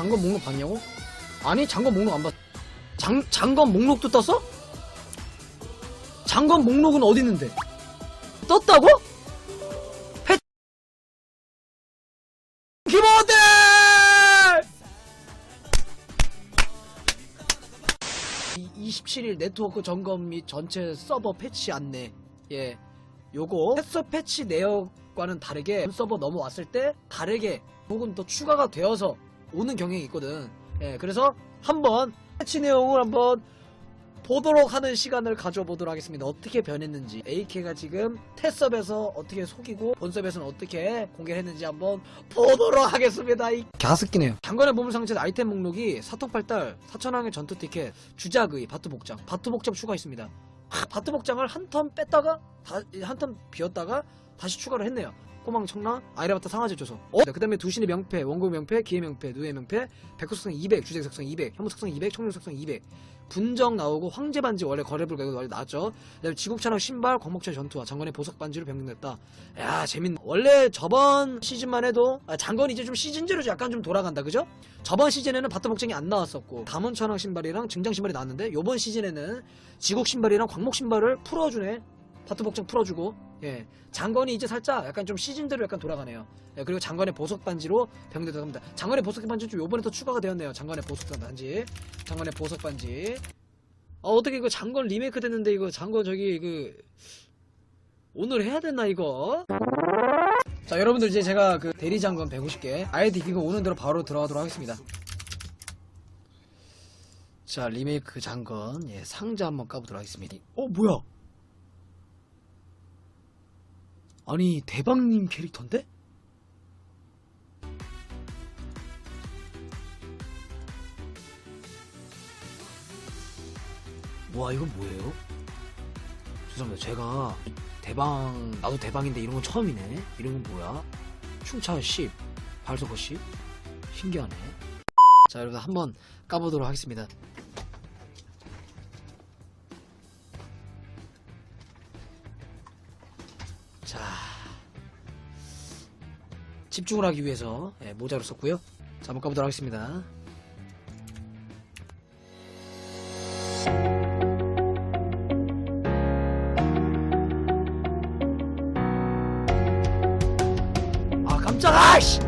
장건 목록 봤냐고? 아니 장건 목록 안 봤. 장 장건 목록도 떴어? 장건 목록은 어디 있는데? 떴다고? 패 키보드! 이 27일 네트워크 점검 및 전체 서버 패치 안내. 예. 요거 햇서 패치 내역과는 다르게 서버 넘어왔을 때 다르게 혹은 더 추가가 되어서 오는 경향이 있거든. 예, 그래서 한번 패치 내용을 한번 보도록 하는 시간을 가져보도록 하겠습니다. 어떻게 변했는지 AK가 지금 테스업에서 어떻게 속이고 본섭에서는 어떻게 공개했는지 한번 보도록 하겠습니다. 이 가습기네요. 장관의 보물 상자 아이템 목록이 사통팔달, 사천왕의 전투 티켓, 주작의 바트 복장, 바트 복장 추가 있습니다. 하, 바트 복장을 한 턴 뺐다가 한 턴 비웠다가 다시 추가를 했네요. 꼬망 청라, 아이라바타 상하제 조서. 어? 그 다음에 두신의 명패, 원고 명패, 기회 명패, 누의 명패, 백호 석상 200, 주제 석상 200, 혐오 석상 200, 청룡 석상 200. 분정 나오고 황제 반지 원래 거래불 가격 원래 나왔죠. 그다음에 지국찬학 신발, 광목철 전투와 장관의 보석 반지로 변경됐다. 야 재밌네. 원래 저번 시즌만 해도 아, 장관이 이제 좀 시즌제로 약간 좀 돌아간다, 그죠? 저번 시즌에는 바트 복장이 안 나왔었고 담원천왕 신발이랑 증장 신발이 나왔는데 요번 시즌에는 지국 신발이랑 광목 신발을 풀어주네. 바트 복장 풀어주고 예 장건이 이제 살짝 약간 좀 시즌대로 약간 돌아가네요. 예, 그리고 장관의 보석 반지로 변경되다 합니다. 장관의 보석 반지 좀 요번에 더 추가가 되었네요. 장관의 보석 반지, 장관의 보석 반지. 아 어떻게 이거 장건 리메이크 됐는데 이거 장건 저기 그 오늘 해야 되나 이거? 자 여러분들 이제 제가 그 대리 장건 150개 아이디 이거 오는 대로 바로 들어가도록 하겠습니다. 자 리메이크 장건 예 상자 한번 까보도록 하겠습니다. 어 뭐야? 아니 대박님 캐릭터인데? 와 이건 뭐예요? 죄송합니다 제가 대방 나도 대방인데 이런 건 처음이네 이런 건 뭐야? 충차 10 발석어 10 신기하네 자 여러분 한번 까보도록 하겠습니다 자 집중을 하기 위해서 예, 모자를 썼고요. 자 한번 까보도록 하겠습니다. 아 깜짝아 씨!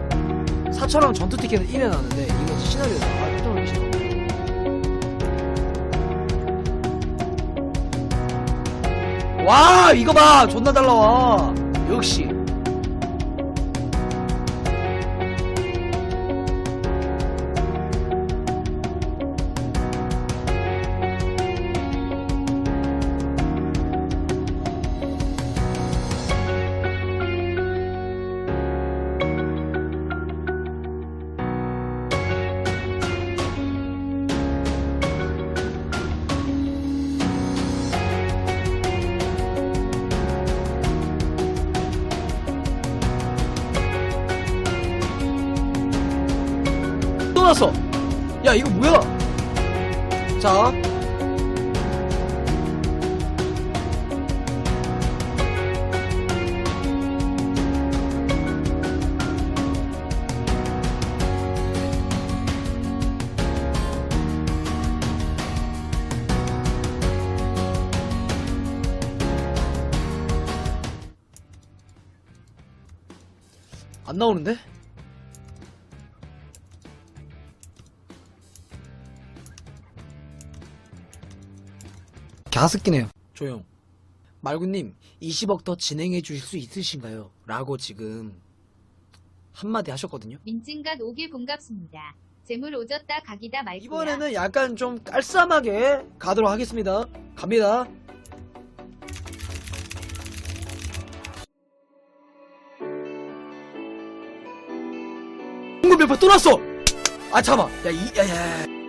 사천왕 전투 티켓은 1회 나왔는데 이거 시나리오다 아 와 이거 봐. 존나 잘 나와. 역시 또 났어. 야 이거 뭐야? 자. 안 나오는데? 가습기네요. 조용. 말구님, 20억 더 진행해 주실 수 있으신가요? 라고 지금 한마디 하셨거든요. 민증각 오길 반갑습니다. 재물 오졌다 각이다 말고요. 이번에는 약간 좀 깔쌈하게 가도록 하겠습니다. 갑니다. 홍보 몇번또 났어! 아, 잠깐만. 야, 이, 야, 야.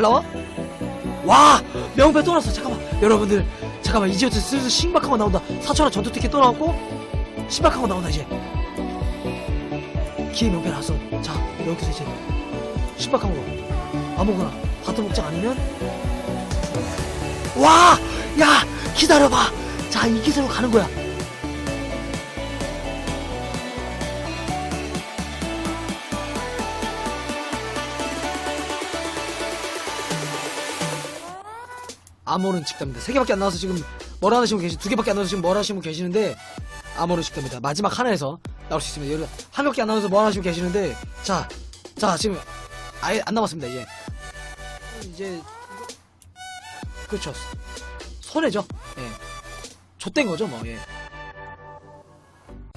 잘 나와? 와! 명패 또 났어. 잠깐만. 여러분들. 자, 잠깐만 이제부터 슬슬 신박한 거 나온다 4천원 전투 티켓 또 나왔고 신박한 거 나온다 이제 기회 명패 나왔어 자 여기서 이제 신박한 거 아무거나 바트 목장 아니면 와! 야! 기다려봐! 자, 이 기세로 가는 거야. 아모른 직답니다. 세 개밖에 안 나와서 지금 뭘 하시고 계시, 두 개밖에 안 나와서 지금 뭘 하시고 계시는데, 아모른 직답니다. 마지막 하나에서 나올 수 있습니다. 여러분, 한 개밖에 안 나와서 뭘 하시고 계시는데, 자, 자, 지금 아예 안 남았습니다, 이제. 이제, 그렇죠. 손해죠. 예. 좆된 거죠, 뭐, 예.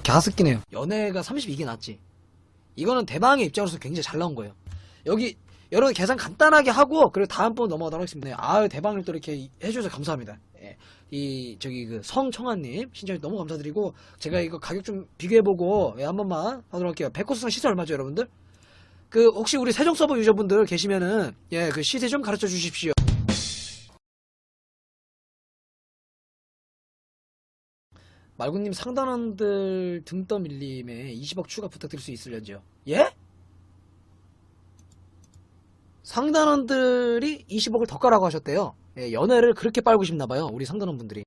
갸스끼네요. 연애가 32개 났지. 이거는 대방의 입장으로서 굉장히 잘 나온 거예요. 여기, 여러분 계산 간단하게 하고, 그리고 다음 번 넘어가도록 하겠습니다. 네, 아유, 대방을 또 이렇게 해주셔서 감사합니다. 예. 이, 저기, 그, 성청아님, 신청해 너무 감사드리고, 제가 이거 가격 좀 비교해보고, 예, 한 번만 하도록 할게요. 백코스상 시세 얼마죠, 여러분들? 그, 혹시 우리 세종 서버 유저분들 계시면은, 예, 그 시세 좀 가르쳐 주십시오. 말구님 상단원들 등떠 밀림에 20억 추가 부탁드릴 수 있을련지요? 예? 상단원들이 20억을 더 까라고 하셨대요. 예, 연애를 그렇게 빨고 싶나봐요. 우리 상단원 분들이.